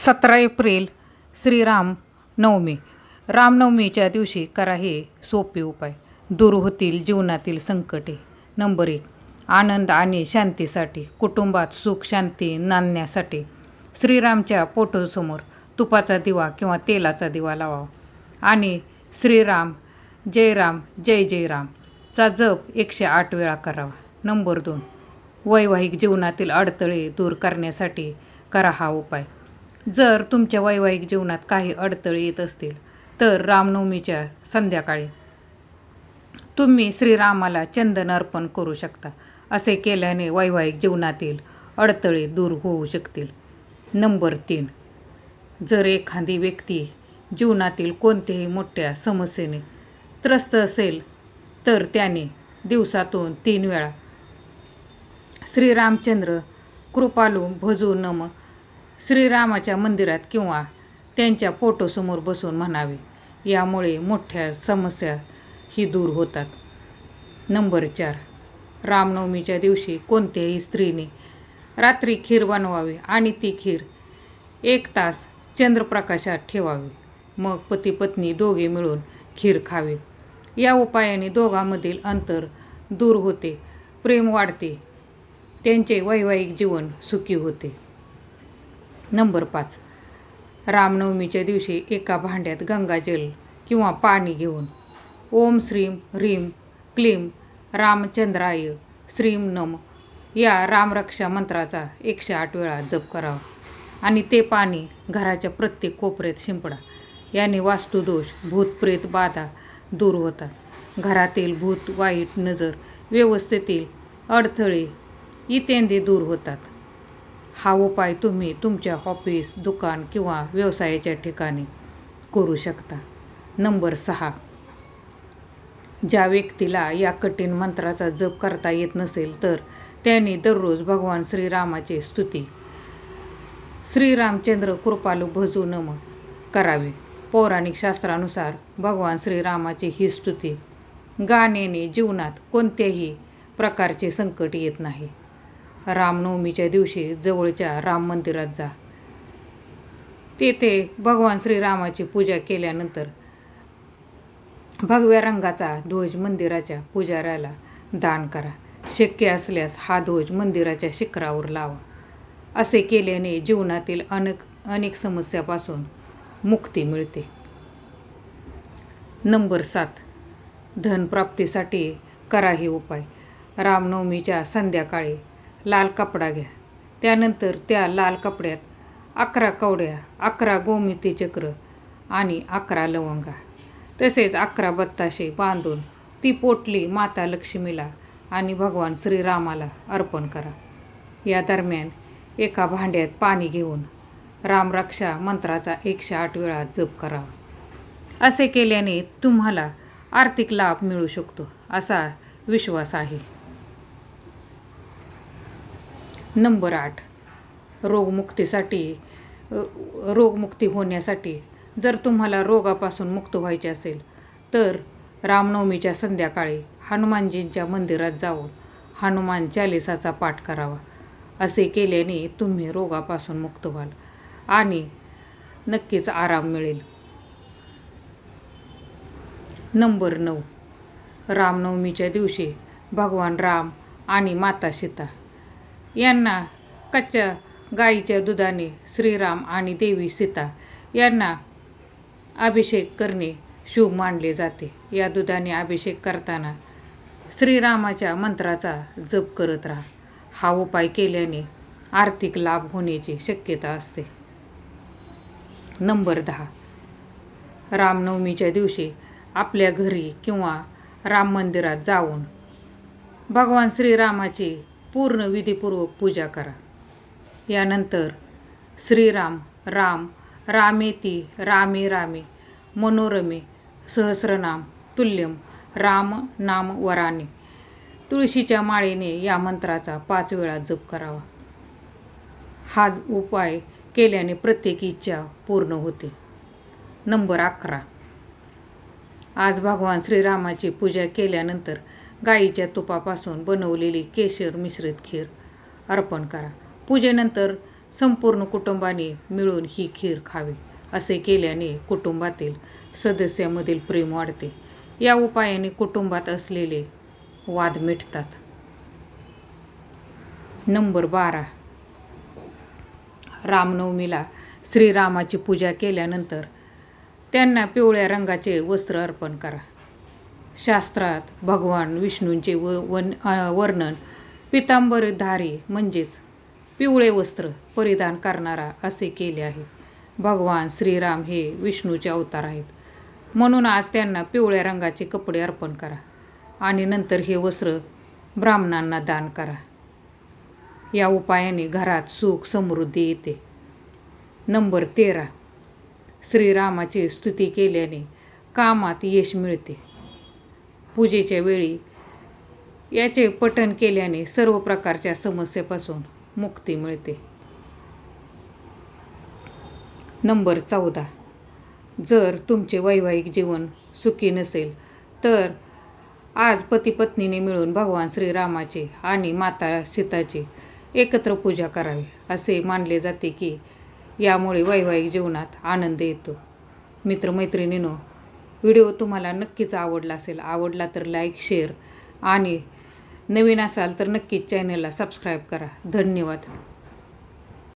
सतरा एप्रिल श्रीराम नवमी. रामनवमीच्या दिवशी करा हे सोपे उपाय. दूर होतील जीवनातील संकटे. नंबर एक आनंद आणि शांतीसाठी कुटुंबात सुख शांती नांदण्यासाठी श्रीरामच्या फोटोसमोर तुपाचा दिवा किंवा तेलाचा दिवा लावावा आणि श्रीराम जय राम जय जय चा जप एकशे आठ वेळा करावा. नंबर दोन वैवाहिक जीवनातील अडथळे दूर करण्यासाठी करा हा उपाय. जर तुमच्या वैवाहिक जीवनात काही अडथळे येत असतील तर रामनवमीच्या संध्याकाळी तुम्ही श्रीरामाला चंदन अर्पण करू शकता. असे केल्याने वैवाहिक जीवनातील अडथळे दूर होऊ शकतील. नंबर तीन. जर एखादी व्यक्ती जीवनातील कोणत्याही मोठ्या समस्येने त्रस्त असेल तर त्याने दिवसातून तीन वेळा श्रीरामचंद्र कृपालू भजू नम श्रीरामाच्या मंदिरात किंवा त्यांच्या फोटोसमोर बसून म्हणावे. यामुळे मोठ्या समस्या ही दूर होतात. नंबर चार. रामनवमीच्या दिवशी कोणत्याही स्त्रीने रात्री खीर बनवावी आणि ती खीर एक तास चंद्रप्रकाशात ठेवावी. मग पती पत्नी दोघे मिळून खीर खावे. या उपायाने दोघांमधील अंतर दूर होते. प्रेम वाढते. त्यांचे वैवाहिक जीवन सुखी होते. नंबर पाच. रामनवमीच्या दिवशी एका भांड्यात गंगाजल किंवा पाणी घेऊन ओम श्रीम ह्रीम क्लीम रामचंद्राय श्रीम नम या रामरक्षा मंत्राचा एकशे आठ वेळा जप करावा. आणि ते पाणी घराच्या प्रत्येक कोपऱ्यात शिंपडा. याने वास्तुदोष भूतप्रेत बाधा दूर होतात. घरातील भूत वाईट नजर व्यवस्थेतील अडथळे इत्यादी दूर होतात. हा उपाय तुम्ही तुमच्या ऑफिस दुकान किंवा व्यवसायाच्या ठिकाणी करू शकता. नंबर सहा. ज्या व्यक्तीला या कठीण मंत्राचा जप करता येत नसेल तर त्याने दररोज भगवान श्रीरामाची स्तुती श्रीरामचंद्र कृपालू भजू नम करावे. पौराणिक शास्त्रानुसार भगवान श्रीरामाची ही स्तुती गाण्याने जीवनात कोणत्याही प्रकारचे संकट येत नाही. रामनवमीच्या दिवशी जवळच्या राम मंदिरात जा. तेथे भगवान श्रीरामाची पूजा केल्यानंतर भगव्या रंगाचा ध्वज मंदिराच्या पुजाऱ्याला दान करा. शक्य असल्यास हा ध्वज मंदिराच्या शिखरावर लावा. असे केल्याने जीवनातील अनेक अनेक समस्यापासून मुक्ती मिळते. नंबर सात. धनप्राप्तीसाठी करा हे उपाय. रामनवमीच्या संध्याकाळी लाल कपडा घ्या. त्यानंतर त्या लाल कपड्यात अकरा कवड्या अकरा गोमिती चक्र आणि अकरा लवंगा. तसेच अकरा बत्ताशे बांधून ती पोटली माता लक्ष्मीला आणि भगवान श्रीरामाला अर्पण करा. या दरम्यान एका भांड्यात पाणी घेऊन रामरक्षा मंत्राचा एकशे आठ वेळा जप करावा असे केल्याने तुम्हाला आर्थिक लाभ मिळू शकतो असा विश्वास आहे. नंबर आठ. रोगमुक्तीसाठी रोगमुक्ती होण्यासाठी जर तुम्हाला रोगापासून मुक्त व्हायचे असेल तर रामनवमीच्या संध्याकाळी हनुमानजींच्या मंदिरात जाऊन हनुमान चालिसाचा पाठ करावा. असे केल्याने तुम्ही रोगापासून मुक्त व्हाल आणि नक्कीच आराम मिळेल. नंबर नऊ. रामनवमीच्या दिवशी भगवान राम आणि माता सीता यांना कच्च्या गाईच्या दुधाने श्रीराम आणि देवी सीता यांना अभिषेक करणे शुभ मानले जाते. या दुधाने अभिषेक करताना श्रीरामाच्या मंत्राचा जप करत राहा. हा उपाय केल्याने आर्थिक लाभ होण्याची शक्यता असते. नंबर दहा. रामनवमीच्या दिवशी आपल्या घरी किंवा राम मंदिरात जाऊन भगवान श्रीरामाची पूर्ण विधीपूर्वक पूजा करा. यानंतर श्रीराम राम रामेती रामे रामे मनोरमे सहस्रनाम तुल्यम राम नाम वराने. तुळशीच्या माळेने या मंत्राचा पाच वेळा जप करावा. हा उपाय केल्याने प्रत्येक इच्छा पूर्ण होते. नंबर अकरा. आज भगवान श्रीरामाची पूजा केल्यानंतर गाईच्या तुपापासून बनवलेली केशर मिश्रित खीर. अर्पण करा. पूजेनंतर संपूर्ण कुटुंबाने मिळून ही खीर खावी असे केल्याने कुटुंबातील सदस्यामधील प्रेम वाढते. या उपायाने कुटुंबात असलेले वाद मिटतात. नंबर बारा. रामनवमीला श्रीरामाची पूजा केल्यानंतर त्यांना पिवळ्या रंगाचे वस्त्र अर्पण करा. शास्त्रात भगवान विष्णूंचे व वन वर्णन पितांबरधारी म्हणजेच पिवळे वस्त्र परिधान करणारा असे केले आहे. भगवान श्रीराम हे विष्णूचे अवतार आहेत. म्हणून आज त्यांना पिवळ्या रंगाचे कपडे अर्पण करा आणि नंतर हे वस्त्र ब्राह्मणांना दान करा. या उपायाने घरात सुख समृद्धी येते. नंबर तेरा. श्रीरामाची स्तुती केल्याने कामात यश मिळते. पूजेच्या वेळी याचे पठण केल्याने सर्व प्रकारच्या समस्येपासून मुक्ती मिळते. नंबर चौदा. जर तुमचे वैवाहिक जीवन सुखी नसेल तर आज पती पत्नीने मिळून भगवान श्रीरामाचे आणि माता सीताची एकत्र पूजा करावी असे मानले जाते की यामुळे वैवाहिक जीवनात आनंद येतो. मित्रमैत्रिणींनो व्हिडिओ तुम्हाला नक्कीच आवडला असेल आवडला तर लाईक शेअर आणि नवीन असाल तर नक्कीच चॅनलला सबस्क्राईब करा. धन्यवाद.